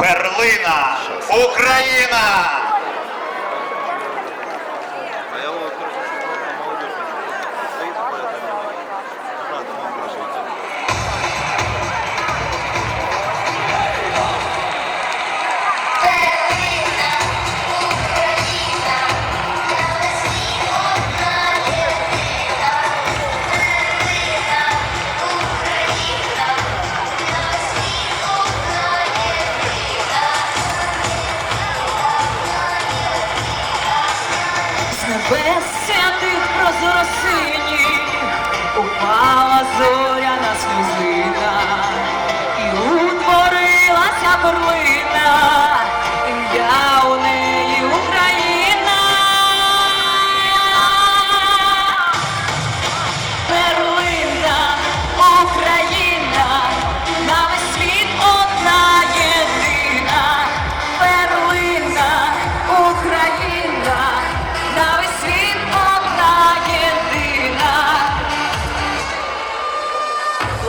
перлина Україна. без цятих прозоросинів.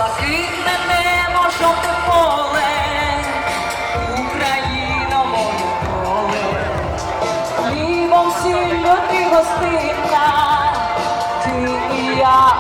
блакитне небо, жовте поле, Україна моє поле, лівом сіллю ти гостинна, ти і я.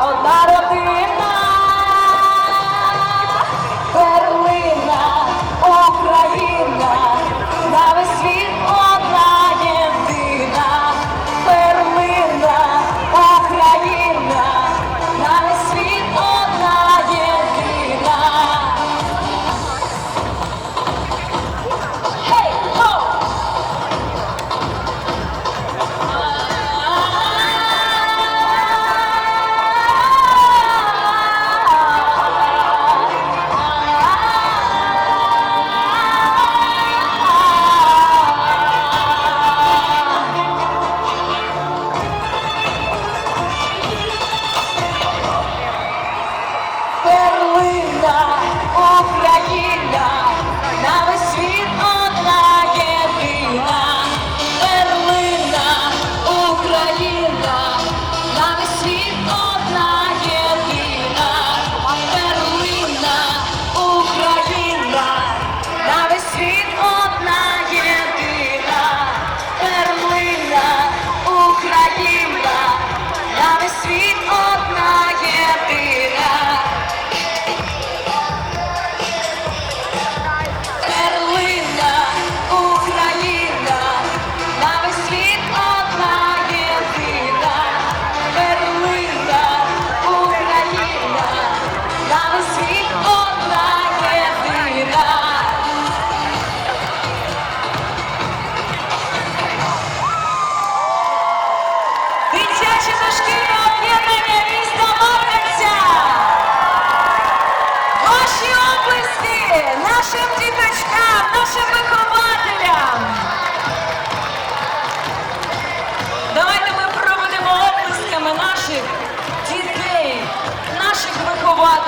про наших дітей, наших вихователів.